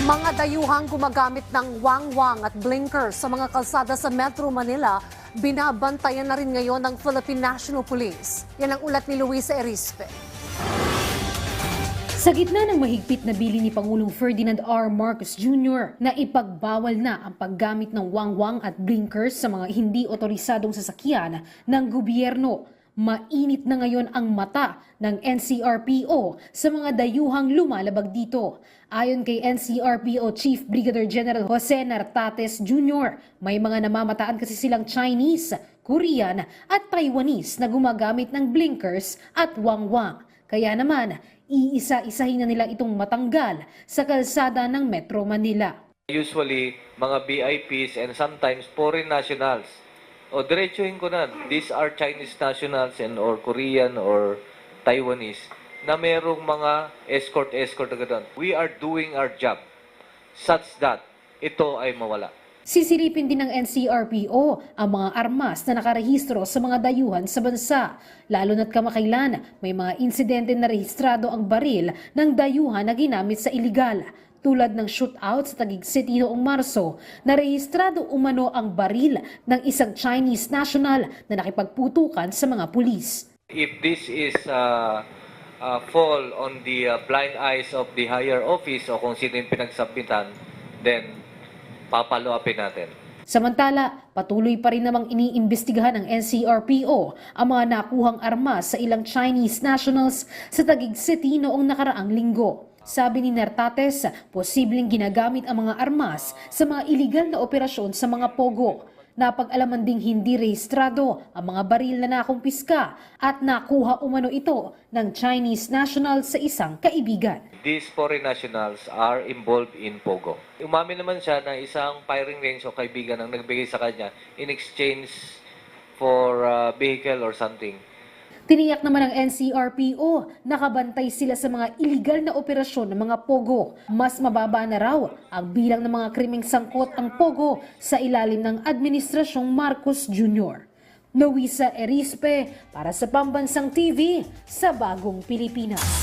Mga dayuhang gumagamit ng wangwang at blinkers sa mga kalsada sa Metro Manila, binabantayan na rin ngayon ng Philippine National Police. Yan ang ulat ni Luisa Erispe. Sa gitna ng mahigpit na bili ni Pangulong Ferdinand R. Marcos Jr. na ipagbawal na ang paggamit ng wangwang at blinkers sa mga hindi otorisadong sasakyan ng gobyerno, mainit na ngayon ang mata ng NCRPO sa mga dayuhang lumalabag dito. Ayon kay NCRPO Chief Brigadier General Jose Nartates Jr., may mga namamataan kasi silang Chinese, Korean at Taiwanese na gumagamit ng blinkers at wangwang. Kaya naman, iisa-isahin na nila itong matanggal sa kalsada ng Metro Manila. Usually, mga VIPs and sometimes foreign nationals. O, diretsuhin ko na, these are Chinese nationals and or Korean or Taiwanese na merong mga escort-escort na. We are doing our job such that ito ay mawala. Sisilipin din ng NCRPO ang mga armas na nakarehistro sa mga dayuhan sa bansa. Lalo na't kamakailan, may mga insidente na rehistrado ang baril ng dayuhan na ginamit sa iligal. Tulad ng shootout sa Taguig City noong Marso, na rehistrado umano ang baril ng isang Chinese national na nakipagputukan sa mga pulis. If this is uh, uh, fall on the uh, blind eyes of the higher office o kung sino yung pinagsabitan, then papalo-upin natin. Samantala, patuloy pa rin namang iniimbestigahan ng NCRPO ang mga nakuhang armas sa ilang Chinese nationals sa Taguig City noong nakaraang linggo. Sabi ni Nertates, posibleng ginagamit ang mga armas sa mga iligal na operasyon sa mga pogo. Napag-alaman ding hindi rehistrado ang mga baril na nakumpiska at nakuha umano ito ng Chinese national sa isang kaibigan. These foreign nationals are involved in Pogo. Umamin naman siya na isang firing range o kaibigan ang nagbigay sa kanya in exchange for uh, vehicle or something. Tiniyak naman ng NCRPO, nakabantay sila sa mga iligal na operasyon ng mga Pogo. Mas mababa na raw ang bilang ng mga krimeng sangkot ang Pogo sa ilalim ng Administrasyong Marcos Jr. Luisa Erispe para sa Pambansang TV sa Bagong Pilipinas.